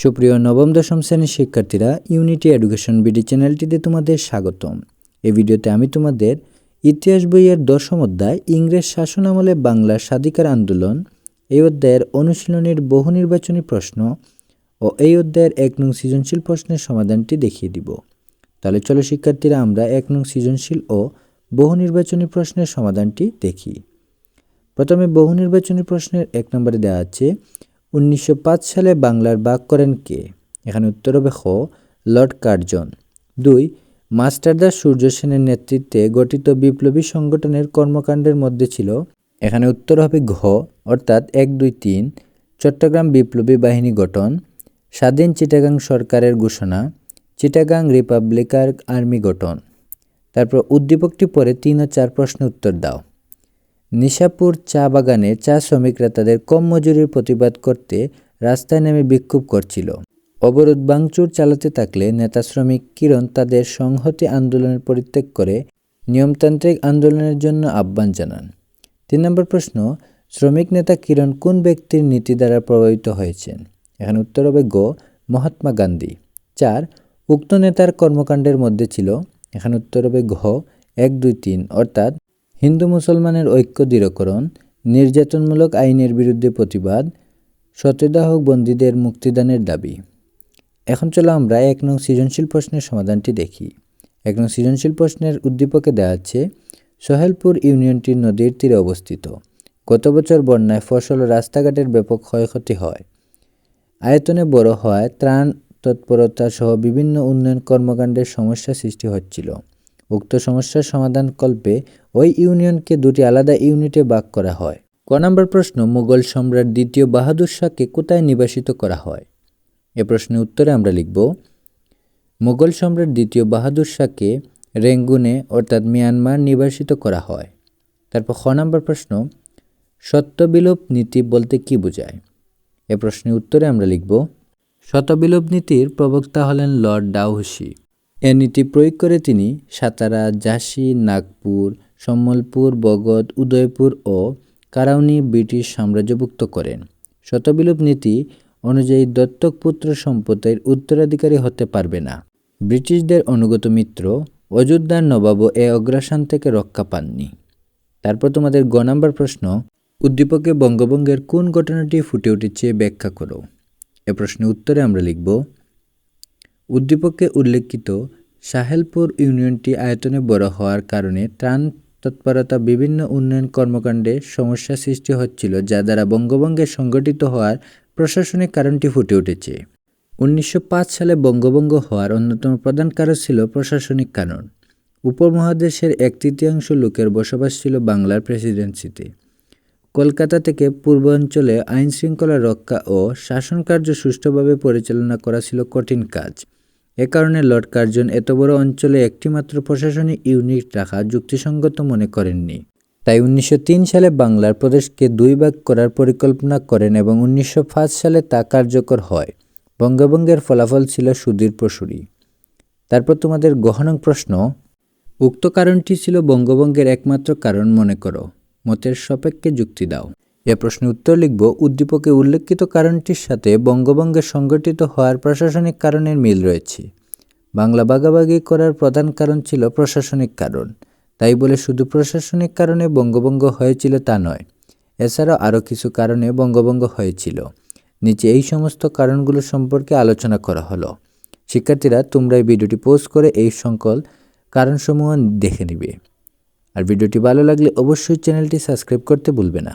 সুপ্রিয় নবম, দশম শ্রেণির শিক্ষার্থীরা ইউনিটি এডুকেশন বিডি চ্যানেলটিতে তোমাদের স্বাগতম। এই ভিডিওতে আমি তোমাদের ইতিহাস বইয়ের দশম অধ্যায়, ইংরেজ শাসন আমলে বাংলার স্বাধিকার আন্দোলন, এই অধ্যায়ের অনুশীলনের বহু নির্বাচনী প্রশ্ন ও এই অধ্যায়ের এক নং সৃজনশীল প্রশ্নের সমাধানটি দেখিয়ে দিব। তাহলে চলো শিক্ষার্থীরা, আমরা এক নং সৃজনশীল ও বহু নির্বাচনী প্রশ্নের সমাধানটি দেখি। প্রথমে বহু নির্বাচনী প্রশ্নের এক নম্বরে দেওয়া আছে উনিশশো পাঁচ সালে বাংলার বাক করেন কে? এখানে উত্তর হবে খ, লর্ড কার্জন। দুই মাস্টারদাস সূর্য সেনের নেতৃত্বে গঠিত বিপ্লবী সংগঠনের কর্মকাণ্ডের মধ্যে ছিল। এখানে উত্তর হবে ঘ, অর্থাৎ এক দুই তিন, চট্টগ্রাম বিপ্লবী বাহিনী গঠন, স্বাধীন চিটাগাং সরকারের ঘোষণা, চিটাগাং রিপাবলিকার আর্মি গঠন। তারপর উদ্দীপকটি পরে তিন ও চার প্রশ্ন উত্তর দাও। নিশাপুর চা বাগানে চা শ্রমিকরা তাদের কম মজুরির প্রতিবাদ করতে রাস্তায় নেমে বিক্ষোভ করছিল। অবরোধ ভাঙচুর চালাতে থাকলে নেতা শ্রমিক কিরণ তাদের সংহতি আন্দোলনের পরিত্যাগ করে নিয়মতান্ত্রিক আন্দোলনের জন্য আহ্বান জানান। তিন নম্বর প্রশ্ন, শ্রমিক নেতা কিরণ কোন ব্যক্তির নীতি দ্বারা প্রভাবিত হয়েছেন? এখানে উত্তর হবে গ, মহাত্মা গান্ধী। চার, উক্ত নেতার কর্মকাণ্ডের মধ্যে ছিল, এখানে উত্তর হবে ঘ, এক দুই তিন, অর্থাৎ হিন্দু মুসলমানের ঐক্য দৃঢ়করণ, নির্যাতনমূলক আইনের বিরুদ্ধে প্রতিবাদ সত্যদাহ বন্দীদের মুক্তিদানের দাবি। এখন চলো আমরা এক নং সৃজনশীল প্রশ্নের সমাধানটি দেখি। এক নং সৃজনশীল প্রশ্নের উদ্দীপকে দেওয়া আছে সোহেলপুর ইউনিয়নটি নদীর তীরে অবস্থিত। গত বছর বন্যায় ফসল ও রাস্তাঘাটের ব্যাপক ক্ষয়ক্ষতি হয়। আয়তনে বড় হওয়ায় ত্রাণ তৎপরতা সহ বিভিন্ন উন্নয়ন কর্মকাণ্ডের সমস্যা সৃষ্টি হচ্ছিল। উক্ত সমস্যার সমাধান কল্পে ওই ইউনিয়নকে দুটি আলাদা ইউনিটে ভাগ করা হয়। ক নম্বর প্রশ্ন মুঘল সম্রাট দ্বিতীয় বাহাদুর শাহকে কোথায় নিবাসিত করা হয়? এ প্রশ্নের উত্তরে আমরা লিখব মুঘল সম্রাট দ্বিতীয় বাহাদুর শাহকে রেঙ্গুনে, অর্থাৎ মিয়ানমার নিবাসিত করা হয়। তারপর খ নম্বর প্রশ্ন, সত্যবিলোপ নীতি বলতে কি বোঝায়? এ প্রশ্নের উত্তরে আমরা লিখব শতবিলোপ নীতির প্রবক্তা হলেন লর্ড ডাউহুসি এ নীতি প্রয়োগ করে তিনি সাতারা, ঝাঁসি, নাগপুর, সম্বলপুর, বগদ, উদয়পুর ও কারাউনি ব্রিটিশ সাম্রাজ্যভুক্ত করেন। শতবিলোপ নীতি অনুযায়ী দত্তক পুত্র সম্পত্তির উত্তরাধিকারী হতে পারবে না। ব্রিটিশদের অনুগত মিত্র অযোধ্যার নবাবও এ অগ্রাসন থেকে রক্ষা পাননি। তারপর তোমাদের গ নম্বর প্রশ্ন, উদ্দীপকে বঙ্গভঙ্গের কোন ঘটনাটি ফুটে উঠেছে ব্যাখ্যা করো। এ প্রশ্নের উত্তরে আমরা লিখব উদ্দীপকে উল্লেখিত সাহেলপুর ইউনিয়নটি আয়তনে বড় হওয়ার কারণে ত্রাণ তৎপরতা বিভিন্ন উন্নয়ন কর্মকাণ্ডে সমস্যা সৃষ্টি হচ্ছিল, যা দ্বারা বঙ্গভঙ্গে সংগঠিত হওয়ার প্রশাসনিক কারণটি ফুটে উঠেছে। উনিশশো পাঁচ সালে বঙ্গভঙ্গ হওয়ার অন্যতম প্রধান কারণ ছিল প্রশাসনিক কারণ। উপমহাদেশের এক তৃতীয়াংশ লোকের বসবাস ছিল বাংলার প্রেসিডেন্সিতে। কলকাতা থেকে পূর্বাঞ্চলে আইন শৃঙ্খলা রক্ষা ও শাসনকার্য সুষ্ঠুভাবে পরিচালনা করা ছিল কঠিন কাজ। এ কারণে লর্ড কার্জন এত বড় অঞ্চলে একটিমাত্র প্রশাসনিক ইউনিট রাখা যুক্তিসঙ্গত মনে করেননি। তাই উনিশশো তিন সালে বাংলার প্রদেশকে দুই ভাগ করার পরিকল্পনা করেন এবং উনিশশো পাঁচ সালে তা কার্যকর হয়। বঙ্গভঙ্গের ফলাফল ছিল সুদীর প্রসূরী। তারপর তোমাদের গহনং প্রশ্ন, উক্ত কারণটি ছিল বঙ্গভঙ্গের একমাত্র কারণ মনে করো। মতের সাপেক্ষে যুক্তি দাও। এ প্রশ্নের উত্তর লিখব, উদ্দীপকে উল্লেখিত কারণটির সাথে বঙ্গভঙ্গের সংগঠিত হওয়ার প্রশাসনিক কারণের মিল রয়েছে। বাংলা ভাগাভাগি করার প্রধান কারণ ছিল প্রশাসনিক কারণ। তাই বলে শুধু প্রশাসনিক কারণে বঙ্গভঙ্গ হয়েছিল তা নয়, এছাড়াও আরও কিছু কারণে বঙ্গভঙ্গ হয়েছিল। নিচে এই সমস্ত কারণগুলো সম্পর্কে আলোচনা করা হলো। শিক্ষার্থীরা তোমরা এই ভিডিওটি পোস্ট করে এই সকল কারণসমূহ দেখে নিবে। আর ভিডিওটি ভালো লাগলে অবশ্যই চ্যানেলটি সাবস্ক্রাইব করতে ভুলবে না।